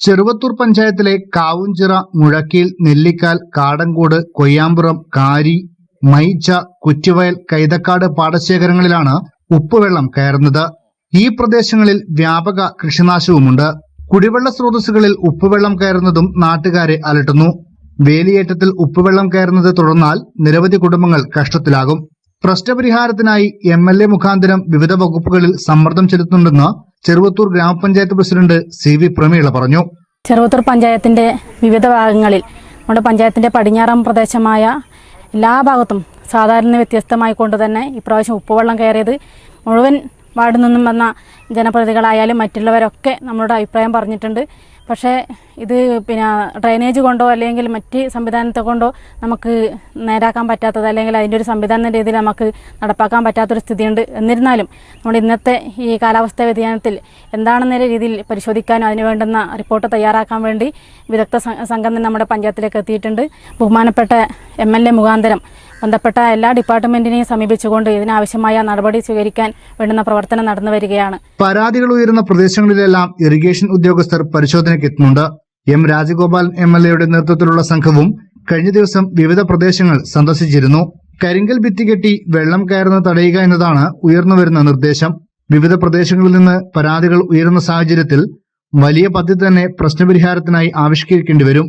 ചെറുവത്തൂർ പഞ്ചായത്തിലെ കാവുംചിറ മുഴക്കീൽ നെല്ലിക്കാൽ കാടങ്കോട് കൊയ്യാമ്പുറം കാരി മൈച്ച കുറ്റിവയൽ കൈതക്കാട് പാടശേഖരങ്ങളിലാണ് ഉപ്പുവെള്ളം കയറുന്നത്. ഈ പ്രദേശങ്ങളിൽ വ്യാപക കൃഷിനാശവുമുണ്ട്. കുടിവെള്ള സ്രോതസ്സുകളിൽ ഉപ്പുവെള്ളം കയറുന്നതും നാട്ടുകാരെ അലട്ടുന്നു. വേലിയേറ്റത്തിൽ ഉപ്പുവെള്ളം കയറുന്നത് തുടർന്നാൽ നിരവധി കുടുംബങ്ങൾ കഷ്ടത്തിലാകും. പ്രശ്നപരിഹാരത്തിനായി എം എൽ എ മുഖാന്തരം വിവിധ വകുപ്പുകളിൽ സമ്മർദ്ദം ചെലുത്തുന്നുണ്ടെന്ന് ചെറുവത്തൂർ ഗ്രാമപഞ്ചായത്ത് പ്രസിഡന്റ് സി വി പ്രമീള പറഞ്ഞു. ചെറുവത്തൂർ പഞ്ചായത്തിന്റെ വിവിധ ഭാഗങ്ങളിൽ നമ്മുടെ പഞ്ചായത്തിന്റെ പടിഞ്ഞാറൻ പ്രദേശമായ എല്ലാ ഭാഗത്തും സാധാരണ വ്യത്യസ്തമായിക്കൊണ്ട് തന്നെ ഇപ്രാവശ്യം ഉപ്പുവെള്ളം കയറിയത് മുഴുവൻ വാർഡിൽ നിന്നും വന്ന ജനപ്രതികളായാലും മറ്റുള്ളവരൊക്കെ നമ്മളോട് അഭിപ്രായം പറഞ്ഞിട്ടുണ്ട്. പക്ഷേ ഇത് പിന്നെ ഡ്രൈനേജ് കൊണ്ടോ അല്ലെങ്കിൽ മറ്റ് സംവിധാനത്തെ കൊണ്ടോ നമുക്ക് നേരാക്കാൻ പറ്റാത്തത് അല്ലെങ്കിൽ അതിന്റെ ഒരു സംവിധാന രീതിയിൽ നമുക്ക് നടപ്പാക്കാൻ പറ്റാത്തൊരു സ്ഥിതിയുണ്ട്. എന്നിരുന്നാലും നമ്മുടെ ഇന്നത്തെ ഈ കാലാവസ്ഥാ വ്യതിയാനത്തിൽ എന്താണെന്ന രീതിയിൽ പരിശോധിക്കാനും അതിന് വേണ്ടുന്ന റിപ്പോർട്ട് തയ്യാറാക്കാൻ വേണ്ടി വിദഗ്ധ സംഘം നമ്മുടെ പഞ്ചായത്തിലേക്ക് എത്തിയിട്ടുണ്ട്. ബഹുമാനപ്പെട്ട എം എൽ എ മുഖാന്തരം ബന്ധപ്പെട്ട എല്ലാ ഡിപ്പാർട്ട്മെന്റിനെയും സമീപിച്ചുകൊണ്ട് ഇതിനാവശ്യമായ നടപടി സ്വീകരിക്കാൻ വേണ്ടുന്ന പ്രവർത്തനം നടന്നു വരികയാണ്. പരാതികൾ ഉയരുന്ന പ്രദേശങ്ങളിലെല്ലാം ഇറിഗേഷൻ ഉദ്യോഗസ്ഥർ പരിശോധനയ്ക്ക് എത്തുന്നുണ്ട്. എം രാജഗോപാലൻ എം എൽ എയുടെ നേതൃത്വത്തിലുള്ള സംഘവും കഴിഞ്ഞ ദിവസം വിവിധ പ്രദേശങ്ങൾ സന്ദർശിച്ചിരുന്നു. കരിങ്കൽ ഭിത്തി കെട്ടി വെള്ളം കയറുന്നത് തടയുക എന്നതാണ് ഉയർന്നുവരുന്ന നിർദ്ദേശം. വിവിധ പ്രദേശങ്ങളിൽ നിന്ന് പരാതികൾ ഉയരുന്ന സാഹചര്യത്തിൽ വലിയ പദ്ധതി തന്നെ പ്രശ്നപരിഹാരത്തിനായി ആവിഷ്കരിക്കേണ്ടി വരും.